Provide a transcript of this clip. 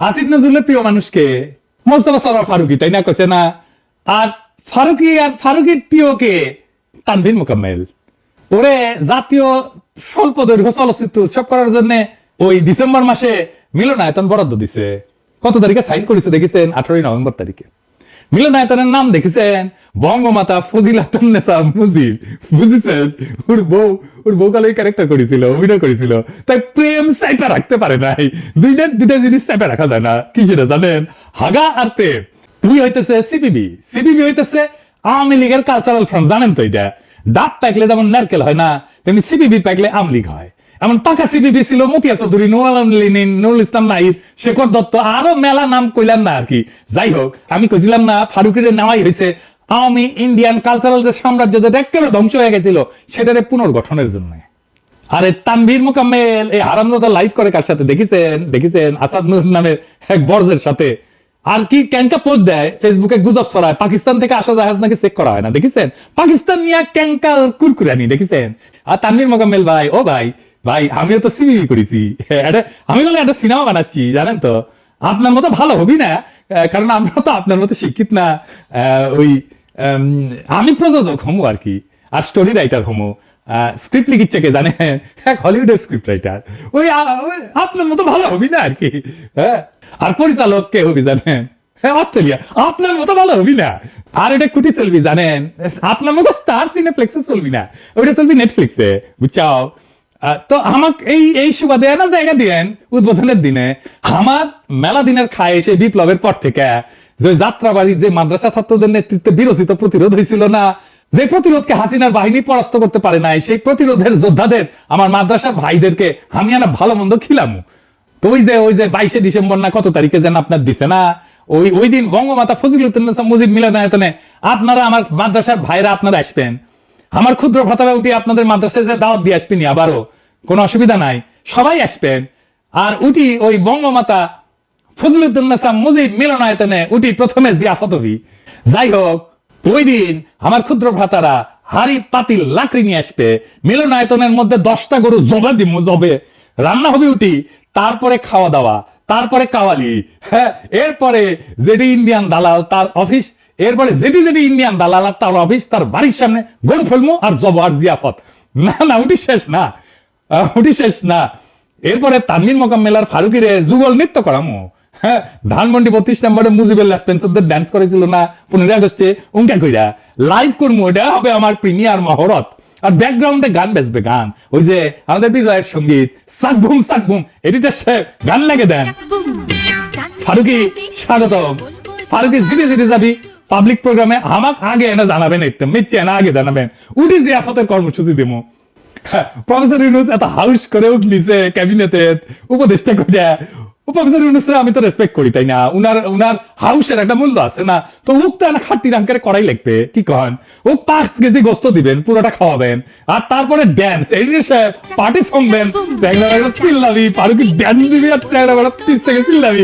আসিফ নজরুলের প্রিয় মানুষকে মোস্তফা সরোয়ার ফারুকি, তাই না? কইছে না। আর ফারুকি আর ফারুকির প্রিয়কে তানভীর মোকাম্মেল। ওরে জাতীয় স্বল্প দৈর্ঘ্য চলচ্চিত্র উৎসব করার জন্য ওই ডিসেম্বর মাসে মিলনায়তন বরাদ্দ দিছে। কত তারিখে সাইন করেছে দেখেছেন? আঠারোই নভেম্বর তারিখে। মিলনায়তনের নাম দেখেছেন? বঙ্গমাতা ফজিলাতুন্নেসা মুজিব। বুঝেছেন? ওর বউ ওর বউ কালে ক্যারেক্টার করেছিল, অভিনয় করেছিল। তাই প্রেম রাখতে পারে নাই। দুইটা দুইটা জিনিস রাখা যায় না। কি সেটা জানেন? হাগা আর প্রেম। তুই হইতেছে সিপিবি সিপিবি হইতেছে আওয়ামী লীগের কালচারাল ফ্রন্ট জানেন তো এটা? পাকলে যেমন নারকেল হয় না, তেমনি সিপিবি পাকলে আওয়ামী লীগ হয়। এমন পাকা সিপিবি ছিল মতিয়া চৌধুরী নুরুল ইসলাম নাইব শেখর দত্ত, আরও মেলা নাম কইলাম না আর কি। যাই হোক, আমি কইছিলাম না, ফারুকের নেওয়াই হয়েছে আওয়ামী ইন্ডিয়ান কালচারাল যে সাম্রাজ্য যেটা একেবারে ধ্বংস হয়ে গেছিল, সেটারে পুনর্গঠনের জন্য। আরে তানভীর মোকাম্মেল, এই হারামজাদা লাইভ করে কার সাথে? দেখেছেন? দেখেছেন? আসাদ নামের এক বর্জের সাথে। আর কি ক্যাঙ্কা পোস্ট দেয়? ফেসবুকে গুজব ছড়ায়। পাকিস্তান থেকে আসা জাহাজ নাকি চেক করা হয় না, দেখেছেন? পাকিস্তান নিয়ে ক্যাঙ্কা কুরকুরানি, দেখেছেন? আর তানভীর মোকাম্মেল ভাই, ও ভাই ভাই, আমিও তো সিনেমি করেছি। আমি বলে একটা সিনেমা বানাচ্ছি, জানেন তো? আপনার মতো ভালো হবি না কারণ আমরা তো আপনার মতো শিক্ষিত না ওই আমি প্রযোজক হমু আর কি, আর স্টোরি রাইটার হমু। স্ক্রিপ্ট লিখিচ্ছে কে জানে? এক হলিউডের স্ক্রিপ্ট রাইটার ওই আপনার মতো ভালো হবি না আর কি হ্যাঁ? আর পরিচালক কে হবি জানেন? হ্যাঁ অস্ট্রেলিয়া। আপনার মতো ভালো হবি না। আর এটা কুটি চলবি জানেন? আপনার মতো স্টার সিনেপ্লেক্সে চলবি না। ওইটা চলবি নেটফ্লিক্সে বুঝছাও? তো আমাকে এই এই সুবাদে না জায়গা দিয়েন উদ্বোধনের দিনে। আমার মেলা দিনের খায় এসে বিপ্লবের পর থেকে। যে যাত্রাবাড়ি, যে মাদ্রাসা ছাত্রদের নেতৃত্বে বিরোচিত প্রতিরোধ হয়েছিল না, যে প্রতিরোধকে হাসিনার বাহিনী পরাস্ত করতে পারে নাই, সেই প্রতিরোধের যোদ্ধাদের, আমার মাদ্রাসার ভাইদেরকে আমি আনা ভালো মন্দ খিলাম। তো ওই যে ওই যে বাইশে ডিসেম্বর না কত তারিখে যেন আপনার দিছে না, ওই ওই দিন বঙ্গমাতা ফজিলুদ্দিন মুজিব মিলনায়তনে আপনারা আমার মাদ্রাসার ভাইরা আপনারা আসবেন। আমার ক্ষুদ্র ভাতারা উঠি আপনাদের মাদ্রাসায় যে দাওয়াত দিয়ে আসবেনি আবারও, কোনো অসুবিধা নাই, সবাই আসবেন। আর উঠি ওই বঙ্গমাতা মুজিব মিলনায়তনে উঠি প্রথমে যাই হোক, ওই দিন আমার ক্ষুদ্র ভ্রাতারা পাতিল লাকড়ি নিয়ে আসবে। মিলনায়তনের মধ্যে দশটা গরু জবে জবে। রান্না হবে উঠি, তারপরে খাওয়া দাওয়া, তারপরে কাওয়ালি। হ্যাঁ এরপরে যেটি ইন্ডিয়ান দালাল তার অফিস, এরপরে যেটি যেটি ইন্ডিয়ান দালাল আর তার অফিস, তার বাড়ির সামনে গরু ফেলমো আর জব আর জিয়াফত। না না, উঠি শেষ না। উঠি শেষ না। এরপরে তানমিন মোকাম্মেলার ফারুকির যুগল নৃত্য করামো। হ্যাঁ ধানমন্ডি বত্রিশ নম্বরে মুজিবুল স্পেন্সারদের ডান্স করেছিল না পনেরোই আগস্টে উঙ্কা কইরা। লাইভ করব এটা হবে আমার প্রিমিয়ার মহরত। আর ব্যাকগ্রাউন্ডে গান বেসবে গান। ওই যে আমাদের বিজয়ের সংগীত সাকবুম সাকবুম এডিটার সাহেব গান লাগে দেন। ফারুকি স্বাগতম। ফারুকি জিতে জিতে যাবি। পাবলিক প্রোগ্রামে আমাক আগে এনে জানাবেন একটু মিচ্ছে এনে আগে জানাবেন। উঠি জিয়াফতের কর্মসূচি দেবো প্রফেসর ইউনুস এত হাউস করে উঠলিছে ক্যাবিনেটে উপদেষ্টা করে প্রফেসর আমি তো রেসপেক্ট করি তাই না? উনার উনার হাউসের একটা মূল্য আছে না? তো উক তো খাটি রাঙ্কের করাই লাগবে কি কন? ও পাঁচ কেজি গোস্ত দিবেন পুরোটা খাওয়াবেন আর তারপরে ড্যান্স এই পার্টি সং দেন চিল্লাবি পারুকি ড্যান্স দিবি আর চিল্লাবি